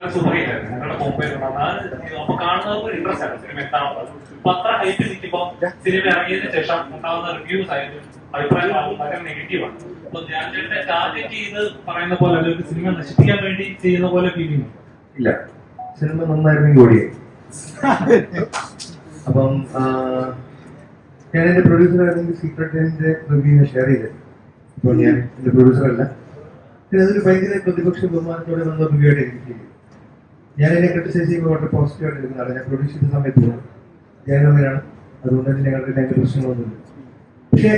അപ്പൊ കാണുന്നവർക്ക് ഒരു ഇൻട്രസ്റ്റ് ആണ്. സിനിമ എന്താണുള്ളത് അപ്പൊ അത്ര ഹൈറ്റ് നിൽക്കുമ്പോൾ സിനിമ ഇറങ്ങിയതിനു ശേഷം ഉണ്ടാകുന്ന റിവ്യൂസ് ആയാലും വളരെ നെഗറ്റീവാണ് അപ്പൊ ഞാൻ ചേട്ടനെ ടാർഗറ്റ് ചെയ്ത് പറയുന്ന പോലെ അല്ലെങ്കിൽ സിനിമ നശിപ്പിക്കാൻ വേണ്ടി ചെയ്യുന്ന പോലെ ഇല്ല. സിനിമ നന്നായിരുന്നെങ്കിൽ ഓടിയേ. അപ്പം ഞാൻ എന്റെ പ്രൊഡ്യൂസർ ആയിരുന്നെങ്കിൽ സീക്രട്ട് എന്റെ റിവ്യൂ ഷെയർ ചെയ്തത് ഇപ്പോൾ ഞാൻ എന്റെ പ്രൊഡ്യൂസർ അല്ല. പിന്നെ അതൊരു ഭയങ്കര പ്രതിപക്ഷ ബഹുമാനത്തോടെ നമ്മൾ റിവ്യൂ ആയിട്ട് എനിക്ക് ചെയ്യും ചെയ്തു. ഞാൻ എന്നെ ക്രിട്ടിസൈസ് ചെയ്യുമ്പോൾ വളരെ പോസിറ്റീവ് ആയിട്ട് എടുക്കുന്നതാണ് ഞാൻ പ്രൊഡ്യൂസ് ചെയ്ത സമയത്ത് ഞാൻ അങ്ങനെയാണ്. അതുകൊണ്ട് തന്നെ ഞങ്ങൾക്ക് ഭയങ്കര പ്രശ്നങ്ങളൊന്നുമില്ല. പക്ഷേ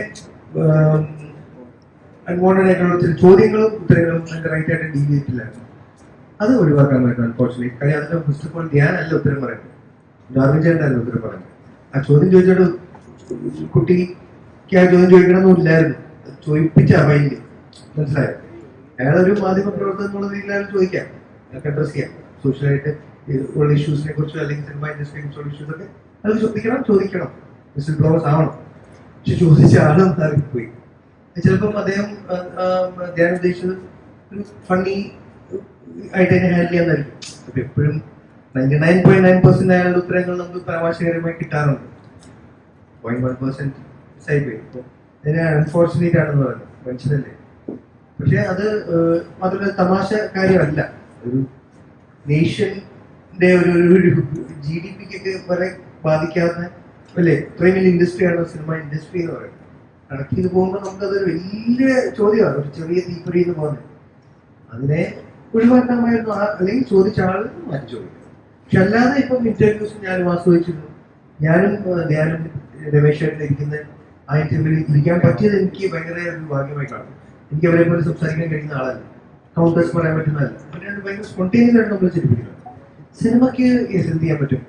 അൺവോണ്ടഡ് ആയിട്ടുള്ള ചില ചോദ്യങ്ങളും ഉത്തരങ്ങളും ഞങ്ങൾക്ക് റൈറ്റ് ആയിട്ട് ഡീൽ ചെയ്തിട്ടില്ലായിരുന്നു അത് ഒഴിവാക്കാൻ പറ്റും അൺഫോർച്ചുനേറ്റ് കാര്യം അതിന്റെ ഫസ്റ്റ് ഓഫ് ഓൾ ഞാനല്ല ഉത്തരം പറയുന്നത്. ഡാർവിൻ ചേട്ടനല്ല ഉത്തരം പറയുന്നത്. ആ ചോദ്യം ചോദിച്ചിട്ട് കുട്ടിക്ക് ആ ചോദ്യം ചോദിക്കണമെന്നില്ലായിരുന്നു ചോദിപ്പിച്ച മൈൻഡ് മനസ്സിലായോ? അയാളൊരു മാധ്യമ പ്രവർത്തനം എന്നുള്ള രീതിയിലാണ് ചോദിക്കാം. അതൊക്കെ അഡ്രസ് ചെയ്യാം. സോഷ്യലായിട്ട് ഉള്ള ഇഷ്യൂസിനെ കുറിച്ചോ അല്ലെങ്കിൽ സിനിമ ഇൻഡസ്ട്രിയെ കുറിച്ചുള്ള ഇഷ്യൂസ് ഒക്കെ അത് ചോദിക്കണം ചോദിക്കണം. മിസ്റ്റർ ബ്ലോസ് ആവണം. പക്ഷെ ചോദിച്ച ആളും പോയി. ചിലപ്പം അദ്ദേഹം ഞാൻ ഉദ്ദേശിച്ചത് ഫണ്ണി ആയിട്ട് തന്നെ ഹാൻഡിൽ ചെയ്യാന്നായിരിക്കും അപ്പൊ എപ്പോഴും ninety nine point nine percent അയാളുടെ ഉത്തരങ്ങൾ നമുക്ക് പരാമർശകരമായി കിട്ടാറുണ്ട്. പോയിന്റ് വൺ പെർസെന്റ് മിസ്സായിപ്പോയി അപ്പൊ അൺഫോർച്ചുനേറ്റ് ആണെന്ന് പറയുന്നത് മനുഷ്യനല്ലേ? പക്ഷെ അത് അതൊരു തമാശ കാര്യമല്ല. ഒരു നേഷന്റെ ഒരു ഒരു ജി ഡി പിക്കൊക്കെ വരെ ബാധിക്കാവുന്ന അല്ലേ? ഇത്രയും വലിയ ഇൻഡസ്ട്രിയാണ് സിനിമ ഇൻഡസ്ട്രി എന്ന് പറയുന്നത്. ചെയ്ത് പോകുമ്പോൾ നമുക്കതൊരു വലിയ ചോദ്യമാണ്. ഒരു ചെറിയ തീപ്പൊരി എന്ന് പോകുന്നത് അതിനെ ഒഴിവാക്കാമായിരുന്നു ആ- അല്ലെങ്കിൽ ചോദിച്ച ആൾ മാറ്റി ചോദിക്കും പക്ഷെ അല്ലാതെ ഇപ്പം ഇന്റർവ്യൂസ് ഞാനും ആസ്വദിച്ചിരുന്നു. ഞാനും ധ്യാനും രമേശായിട്ട് ഇരിക്കുന്ന ആ ഇന്റർവ്യൂവിൽ ഇരിക്കാൻ പറ്റിയത് എനിക്ക് ഭയങ്കര ഒരു ഭാഗ്യമായി കാണും എനിക്ക് അവരെ പോലെ സംസാരിക്കാൻ കഴിയുന്ന ആളല്ല. കൗണ്ടേഴ്സ് പറയാൻ പറ്റുന്നതല്ല അവരാണ് ഭയങ്കര സ്പോണ്ടേനിയസ് ആയിട്ട് നമ്മൾ ചിരിപ്പിക്കുന്നത്. സിനിമയ്ക്ക് എന്ത് ചെയ്യാൻ പറ്റും.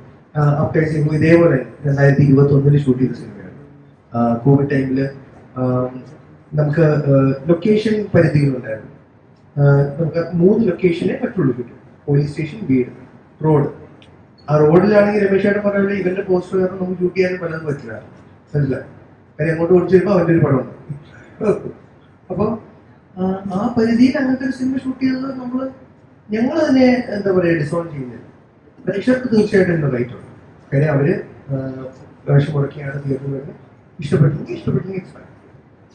അപ്ലൈ ചെയ്യുമ്പോൾ ഇതേപോലെ രണ്ടായിരത്തി ഇരുപത്തി ഒന്നിൽ ഷൂട്ട് ചെയ്ത സിനിമയാണ്. കോവിഡ് ടൈമിൽ നമുക്ക് ലൊക്കേഷൻ പരിധികളുണ്ടായിരുന്നു. നമുക്ക് മൂന്ന് ലൊക്കേഷനെ പറ്റുള്ളൂ കിട്ടും. പോലീസ് സ്റ്റേഷൻ വീട് റോഡ് ആ റോഡിലാണെങ്കിൽ രമേശ് ചേട്ടൻ പറഞ്ഞ ഇവന്റെ പോസ്റ്റർ കാരണം നമുക്ക് ഷൂട്ട് ചെയ്യാനും പലതും പറ്റില്ല. മനസ്സിലായി? കാര്യം അങ്ങോട്ട് ഓടിച്ചു വരുമ്പോൾ അവന്റെ ഒരു പടമുണ്ട് അപ്പൊ ആ, പരിധിയിൽ അങ്ങനത്തെ ഒരു സിനിമ ഷൂട്ട് ചെയ്തത് നമ്മൾ ഞങ്ങൾ തന്നെ എന്താ പറയാ ഡിസോൺ ചെയ്യുന്നത്. പ്രേക്ഷകർക്ക് തീർച്ചയായിട്ടും ഇതിന്റെ റൈറ്റ് ഉണ്ട്. കാര്യം അവർ വേഷം മുടക്കിയാണ് തീർന്നു വരുന്നത് ഇഷ്ടപ്പെട്ടെങ്കിൽ ഇഷ്ടപ്പെട്ടെങ്കിൽ ഇറ്റ്സ് ഫൈൻ